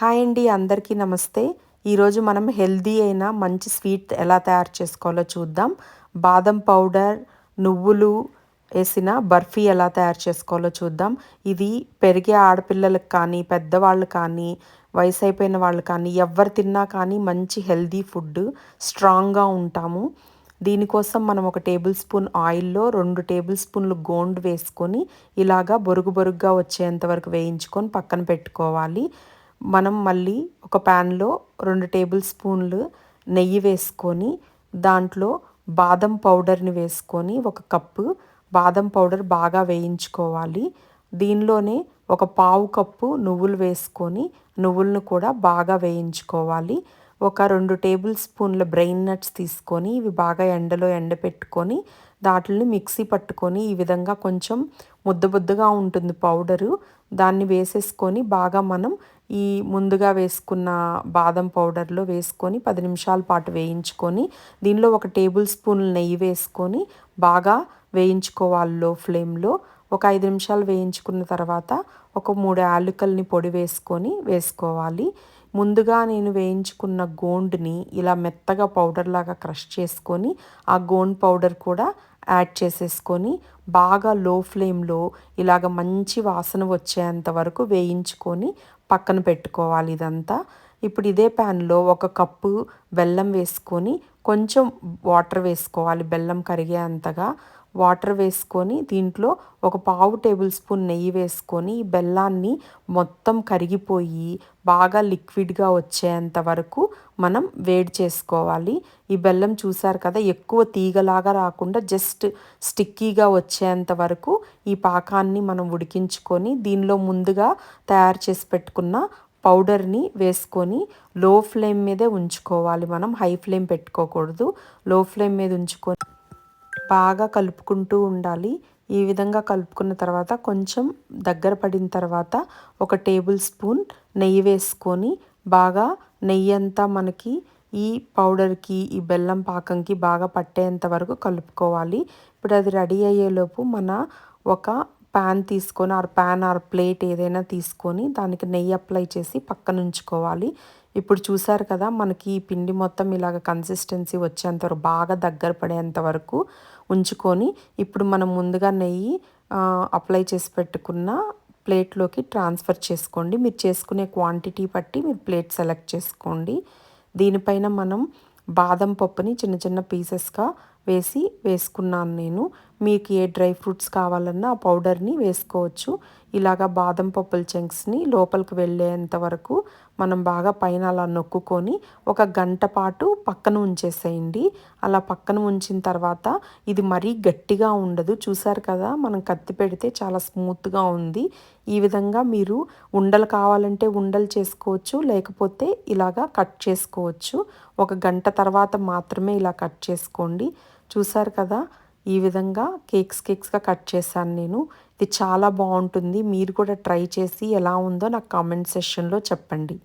Hi అండి అందరికీ నమస్తే. ఈరోజు మనం హెల్దీ అయిన మంచి స్వీట్ ఎలా తయారు చేసుకోవాలో చూద్దాం. బాదం పౌడర్ నువ్వులు వేసిన బర్ఫీ ఎలా తయారు చేసుకోవాలో చూద్దాం. ఇది పెరిగే ఆడపిల్లలకు కానీ పెద్దవాళ్ళు కానీ వయసు అయిపోయిన వాళ్ళు కానీ ఎవరు తిన్నా కానీ మంచి హెల్దీ ఫుడ్ స్ట్రాంగ్గా ఉంటాము. దీనికోసం మనం ఒక టేబుల్ స్పూన్ ఆయిల్లో రెండు టేబుల్ స్పూన్లు గోండ్ వేసుకొని ఇలాగా బొరుగు బొరుగుగా వచ్చేంత వరకు వేయించుకొని పక్కన పెట్టుకోవాలి. మనం మళ్ళీ ఒక ప్యాన్లో రెండు టేబుల్ స్పూన్లు నెయ్యి వేసుకొని దాంట్లో బాదం పౌడర్ని వేసుకొని ఒక కప్పు బాదం పౌడర్ బాగా వేయించుకోవాలి. దీనిలోనే ఒక పావు కప్పు నువ్వులు వేసుకొని నువ్వులను కూడా బాగా వేయించుకోవాలి. ఒక రెండు టేబుల్ స్పూన్ల బ్రెయిన్ నట్స్ తీసుకొని ఇవి బాగా ఎండలో ఎండపెట్టుకొని దాటిని మిక్సీ పట్టుకొని ఈ విధంగా కొంచెం ముద్ద ముద్దగా ఉంటుంది పౌడరు. దాన్ని వేసేసుకొని బాగా మనం ఈ ముందుగా వేసుకున్న బాదం పౌడర్లో వేసుకొని పది నిమిషాల పాటు వేయించుకొని దీనిలో ఒక టేబుల్ స్పూన్ నెయ్యి వేసుకొని బాగా వేయించుకోవాలి లో ఫ్లేమ్లో. ఒక ఐదు నిమిషాలు వేయించుకున్న తర్వాత ఒక మూడు యాలకుల్ని పొడి వేసుకొని వేసుకోవాలి. ముందుగా నేను వేయించుకున్న గోండ్ని ఇలా మెత్తగా పౌడర్ లాగా క్రష్ చేసుకొని ఆ గోండ్ పౌడర్ కూడా యాడ్ చేసేసుకొని బాగా లో ఫ్లేమ్లో ఇలాగ మంచి వాసన వచ్చేంత వరకు వేయించుకొని పక్కన పెట్టుకోవాలి ఇదంతా. ఇప్పుడు ఇదే ప్యాన్లో ఒక కప్పు బెల్లం వేసుకొని కొంచెం వాటర్ వేసుకోవాలి బెల్లం కరిగే అంతగా వాటర్ వేసుకొని దీంట్లో ఒక పావు టేబుల్ స్పూన్ నెయ్యి వేసుకొని బెల్లాన్ని మొత్తం కరిగిపోయి బాగా లిక్విడ్గా వచ్చేంత వరకు మనం వేడి చేసుకోవాలి. ఈ బెల్లం చూసారు కదా ఎక్కువ తీగలాగా రాకుండా జస్ట్ స్టిక్కీగా వచ్చేంత వరకు ఈ పాకాన్ని మనం ఉడికించుకొని దీనిలో ముందుగా తయారు చేసి పెట్టుకున్న పౌడర్ని వేసుకొని లో ఫ్లేమ్ మీదే ఉంచుకోవాలి. మనం హై ఫ్లేమ్ పెట్టుకోకూడదు. లో ఫ్లేమ్ మీద ఉంచుకొని బాగా కలుపుకుంటూ ఉండాలి. ఈ విధంగా కలుపుకున్న తర్వాత కొంచెం దగ్గర పడిన తర్వాత ఒక టేబుల్ స్పూన్ నెయ్యి వేసుకొని బాగా నెయ్యి అంతా మనకి ఈ పౌడర్కి ఈ బెల్లం పాకంకి బాగా పట్టేంత వరకు కలుపుకోవాలి. ఇప్పుడు అది రెడీ అయ్యేలోపు మన ఒక ప్యాన్ తీసుకొని ఆర్ ప్యాన్ ఆర్ ప్లేట్ ఏదైనా తీసుకొని దానికి నెయ్యి అప్లై చేసి పక్కన ఉంచుకోవాలి. ఇప్పుడు చూసారు కదా మనకి ఈ పిండి మొత్తం ఇలాగ కన్సిస్టెన్సీ వచ్చేంత వరకు బాగా దగ్గర పడేంత వరకు ఉంచుకొని ఇప్పుడు మనం ముందుగా నెయ్యి అప్లై చేసి పెట్టుకున్న ప్లేట్లోకి ట్రాన్స్ఫర్ చేసుకోండి. మీరు చేసుకునే క్వాంటిటీ బట్టి మీరు ప్లేట్ సెలెక్ట్ చేసుకోండి. దీనిపైన మనం బాదం పప్పుని చిన్న చిన్న పీసెస్గా వేసి వేసుకున్నాను నేను. మీకు ఏ డ్రై ఫ్రూట్స్ కావాలన్నా ఆ పౌడర్ని వేసుకోవచ్చు. ఇలాగా బాదం పప్పుల చంక్స్ని లోపలికి వెళ్ళేంత వరకు మనం బాగా పైన అలా నొక్కుకొని ఒక గంట పాటు పక్కన ఉంచేసేయండి. అలా పక్కన ఉంచిన తర్వాత ఇది మరీ గట్టిగా ఉండదు. చూసారు కదా మనం కత్తి పెడితే చాలా స్మూత్గా ఉంది. ఈ విధంగా మీరు ఉండలు కావాలంటే ఉండలు చేసుకోవచ్చు లేకపోతే ఇలాగా కట్ చేసుకోవచ్చు. ఒక గంట తర్వాత మాత్రమే ఇలా కట్ చేసుకోండి. చూసారు కదా ఈ విధంగా కేక్స్ కేక్స్గా కట్ చేశాను నేను. ఇది చాలా బాగుంటుంది. మీరు కూడా ట్రై చేసి ఎలా ఉందో నాకు కామెంట్ సెషన్లో చెప్పండి.